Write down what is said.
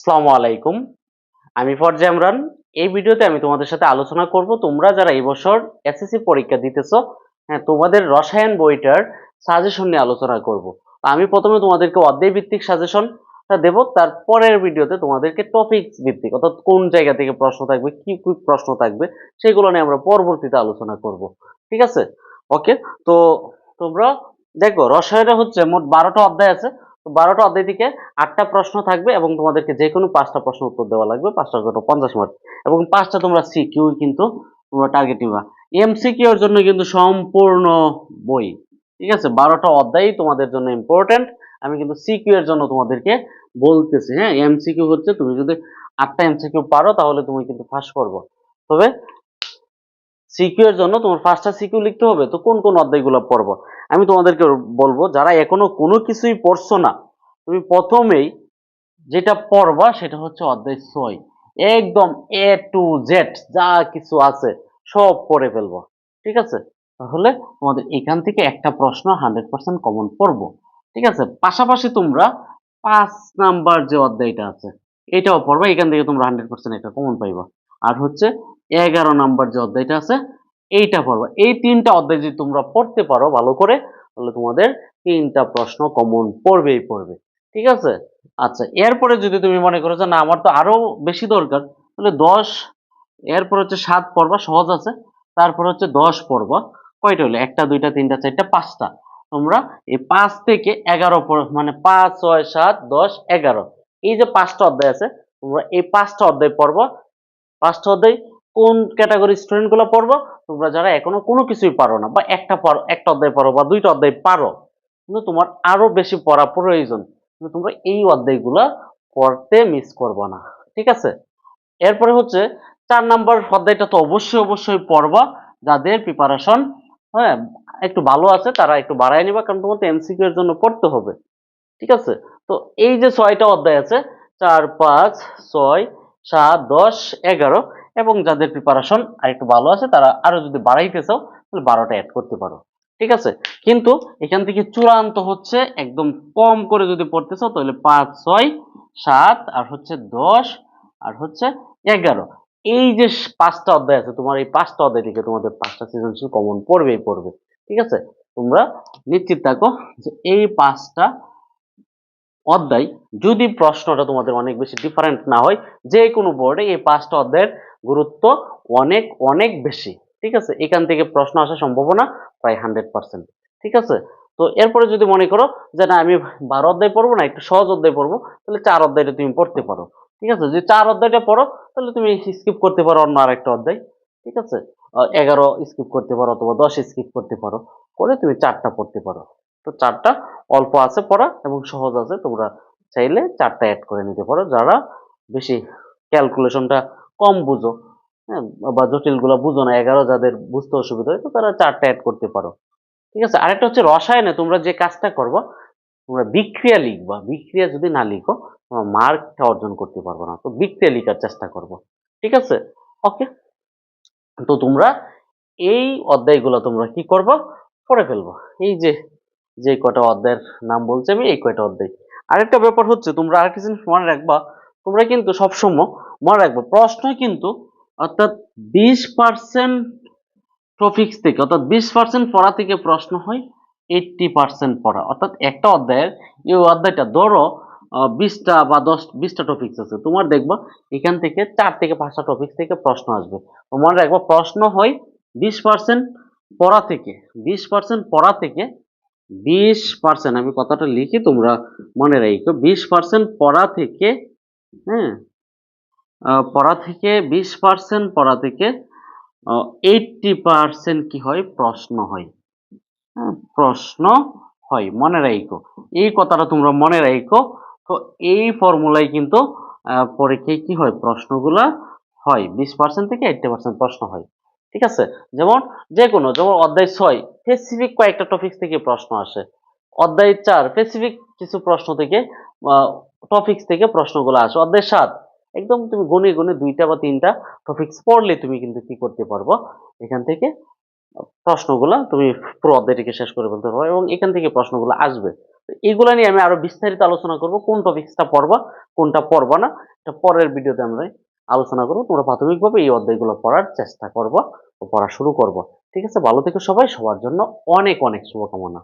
আসসালামু আলাইকুম। আমি ফরজা ইমরান। এই ভিডিওতে আমি তোমাদের সাথে আলোচনা করব, তোমরা যারা এই বছর এসএসসি পরীক্ষা দিতেছো হ্যাঁ তোমাদের রসায়ন বইটার সাজেশন নিয়ে আলোচনা করব। আমি প্রথমে তোমাদেরকে অধ্যায় ভিত্তিক সাজেশন দেব, তারপরের ভিডিওতে তোমাদেরকে টপিকস ভিত্তিক, অর্থাৎ কোন জায়গা থেকে প্রশ্ন থাকবে, কি কি প্রশ্ন থাকবে, সেগুলো নিয়ে আমরা পরবর্তীতে আলোচনা করব। ঠিক আছে? ওকে তো তোমরা দেখো, রসায়নে হচ্ছে মোট বারোটা অধ্যায় আছে বারোটা অধ্যায় থেকে আটটা প্রশ্ন থাকবে এবং তোমাদেরকে যে কোনো পাঁচটা প্রশ্ন উত্তর দেওয়া লাগবে পাঁচটার জন্য পঞ্চাশ মার্ক এবং পাঁচটা তোমরা সিকিউ কিন্তু তোমরা টার্গেট নিবা। এমসিকিউ এর জন্য কিন্তু সম্পূর্ণ বই, ঠিক আছে? বারোটা অধ্যায় তোমাদের জন্য ইম্পর্টেন্ট আমি কিন্তু সিকিউ এর জন্য তোমাদেরকে বলতেছি হ্যাঁ? এমসিকিউ হচ্ছে তুমি যদি আটটা এমসিকিউ পারো তাহলে তুমি কিন্তু পাস করব। তবে সিকিউ এর জন্য তোমার পাঁচটা সিকিউ লিখতে হবে। তো কোন কোন অধ্যায়গুলো পড়ব? আমি তোমাদেরকে বলব, যারা এখনও কোনো কিছুই পড়ছো না, তুমি প্রথমেই যেটা পড়বা সেটা হচ্ছে অধ্যায় ছয়। একদম এ টু জেড যা কিছু আছে, সব পড়ে ফেলব। ঠিক আছে? তাহলে তোমাদের এখান থেকে একটা প্রশ্ন হান্ড্রেড পার্সেন্ট কমন পড়ব। ঠিক আছে? পাশাপাশি তোমরা পাঁচ নাম্বার যে অধ্যায়টা আছে, এটাও পড়বা। এখান থেকে তোমরা হান্ড্রেড পার্সেন্ট একটা কমন পাইবা। আর হচ্ছে এগারো নাম্বার যে অধ্যায়টা আছে, এইটা পড়বা। এই তিনটা অধ্যায় যদি তোমরা পড়তে পারো ভালো করে, তাহলে তোমাদের তিনটা প্রশ্ন কমন পড়বেই পড়বে। ঠিক আছে? আচ্ছা এরপরে যদি তুমি মনে করো যে না, আমার তো আরও বেশি দরকার, তাহলে দশ, এরপর হচ্ছে সাত পড়বা, সহজ আছে। তারপর হচ্ছে দশ পড়বা। কয়টা হলো? একটা, দুইটা, তিনটা, চারটা, পাঁচটা। তোমরা এই পাঁচ থেকে এগারো মানে পাঁচ, ছয়, সাত, দশ, এগারো। এই যে পাঁচটা অধ্যায় আছে, তোমরা এই পাঁচটা অধ্যায় পড়বা পাঁচটা অধ্যায়, কোন ক্যাটাগরি স্টুডেন্টগুলো পড়ব? তোমরা যারা এখনও কোনো কিছুই পারো না, বা একটা পারো একটা অধ্যায় পারো বা দুইটা অধ্যায় পারো, কিন্তু তোমার আরও বেশি পড়া প্রয়োজন, কিন্তু তোমরা এই অধ্যায়গুলো পড়তে মিস করব না, ঠিক আছে? এরপরে হচ্ছে, চার নাম্বার অধ্যায়টা তো অবশ্যই অবশ্যই পড়বা, যাদের প্রিপারেশন হ্যাঁ একটু ভালো আছে, তারা একটু বাড়ায় নিবা, কারণ তোমার তো এমসিকিউ এর জন্য পড়তে হবে, ঠিক আছে? তো এই যে ছয়টা অধ্যায় আছে, চার, পাঁচ, ছয় সাত, দশ, এগারো এবং যাদের প্রিপারেশন আর একটু ভালো আছে, তারা আরও যদি বাড়াইতে চাও, তাহলে বারোটা অ্যাড করতে পারো। ঠিক আছে? কিন্তু এখান থেকে চূড়ান্ত হচ্ছে একদম কম করে যদি পড়তে চাও, তাহলে পাঁচ, ছয়, সাত, আর হচ্ছে দশ, আর হচ্ছে এগারো। এই যে পাঁচটা অধ্যায় আছে, তোমার এই পাঁচটা অধ্যায় থেকে তোমাদের পাঁচটা সৃজনশীল কমন পড়বেই পড়বে। ঠিক আছে? তোমরা নিশ্চিত থাকো যে এই পাঁচটা অধ্যায়, যদি প্রশ্নটা তোমাদের অনেক বেশি ডিফারেন্ট না হয়, যে কোনো বোর্ডে এই পাঁচটা অধ্যায়ের গুরুত্ব অনেক অনেক বেশি, ঠিক আছে? এখান থেকে প্রশ্ন আসার সম্ভাবনা প্রায় হান্ড্রেড পার্সেন্ট ঠিক আছে? তো এরপরে যদি মনে করো যে না, আমি বারো অধ্যায় পড়ব না, একটু সহজ অধ্যায় পড়ব, তাহলে চার অধ্যায়টা তুমি পড়তে পারো, ঠিক আছে? যদি চার অধ্যায়টা পড়ো, তাহলে তুমি স্কিপ করতে পারো অন্য আরেকটা অধ্যায়, ঠিক আছে? এগারো স্কিপ করতে পারো অথবা দশ স্কিপ করতে পারো, করে তুমি চারটা পড়তে পারো। তো চারটা অল্প আছে পড়া এবং সহজ আছে, তোমরা চাইলে চারটা অ্যাড করে নিতে পারো। যারা বেশি ক্যালকুলেশনটা কম বুঝো হ্যাঁ বা জটিলগুলো বুঝো না, এগারো যাদের বুঝতে অসুবিধা হয়, তো তারা চারটা অ্যাড করতে পারো। ঠিক আছে? আরেকটা হচ্ছে রসায়নে তোমরা যে কাজটা করবা, তোমরা বিক্রিয়া লিখবা। বিক্রিয়া যদি না লিখো, তোমরা মার্কটা অর্জন করতে পারব না। তো বিক্রিয়া লিখার চেষ্টা করব। ঠিক আছে? ওকে তো তোমরা এই অধ্যায়গুলো তোমরা কি করবা? পড়ে ফেলব। এই যে যে কটা অধ্যায়ের নাম বলছি আমি, এই কয়টা অধ্যায়। আরেকটা ব্যাপার হচ্ছে, তোমরা আরেকটা জিনিস মনে রাখবা, তোমরা কিন্তু সবসময় মনে রাখবা, প্রশ্ন কিন্তু অর্থাৎ বিশ পার্সেন্ট টপিক্স থেকে, অর্থাৎ বিশ পার্সেন্ট পড়া থেকে প্রশ্ন হয় এইটটি পার্সেন্ট পড়া। অর্থাৎ একটা অধ্যায়ের, এই অধ্যায়টা ধরো বিশটা বা দশ, বিশটা টপিক্স আছে। তোমার দেখবা, এখান থেকে চার থেকে পাঁচটা টপিক্স থেকে প্রশ্ন আসবে। মনে রাখবা, প্রশ্ন হয় বিশ পার্সেন্ট পড়া থেকে, বিশ পার্সেন্ট পড়া থেকে বিশ পার্সেন্ট আমি কথাটা লিখি তোমরা মনে রাখো বিশ পার্সেন্ট পড়া থেকে হ্যাঁ পড়া থেকে বিশ পার্সেন্ট পড়া থেকে এইটটি পার্সেন্ট কি হয়? প্রশ্ন হয়। হ্যাঁ, প্রশ্ন হয় মনে রাখো। এই কথাটা তোমরা মনে রাখো। তো এই ফর্মুলায় কিন্তু পরীক্ষায় কি হয়? প্রশ্নগুলা হয়। বিশ পার্সেন্ট থেকে এইটটি পার্সেন্ট প্রশ্ন হয়। ঠিক আছে? যেমন যে কোনো যেমন অধ্যায় ছয় স্পেসিফিক কয়েকটা টপিক থেকে প্রশ্ন আসে। অধ্যায় চার স্পেসিফিক কিছু প্রশ্ন থেকে টপিক্স থেকে প্রশ্নগুলো আসে। অধ্যায় সাত, একদম তুমি গুনে গুনে দুইটা বা তিনটা টপিক্স পড়লে তুমি কিন্তু কি করতে পারব? এখান থেকে প্রশ্নগুলো তুমি পুরো অধ্যায়টিকে শেষ করে ফেলতে পারো এবং এখান থেকে প্রশ্নগুলো আসবে। এগুলো নিয়ে আমি আরও বিস্তারিত আলোচনা করব, কোন টপিক্সটা পড়বা, কোনটা পড়বা না, এটা পরের ভিডিওতে আমরা আলোচনা করব। তোমরা প্রাথমিকভাবে এই অধ্যায়গুলো পড়ার চেষ্টা করব পড়া শুরু করব। ঠিক আছে? ভালো থেকো সবাই। সবার জন্য অনেক অনেক শুভকামনা।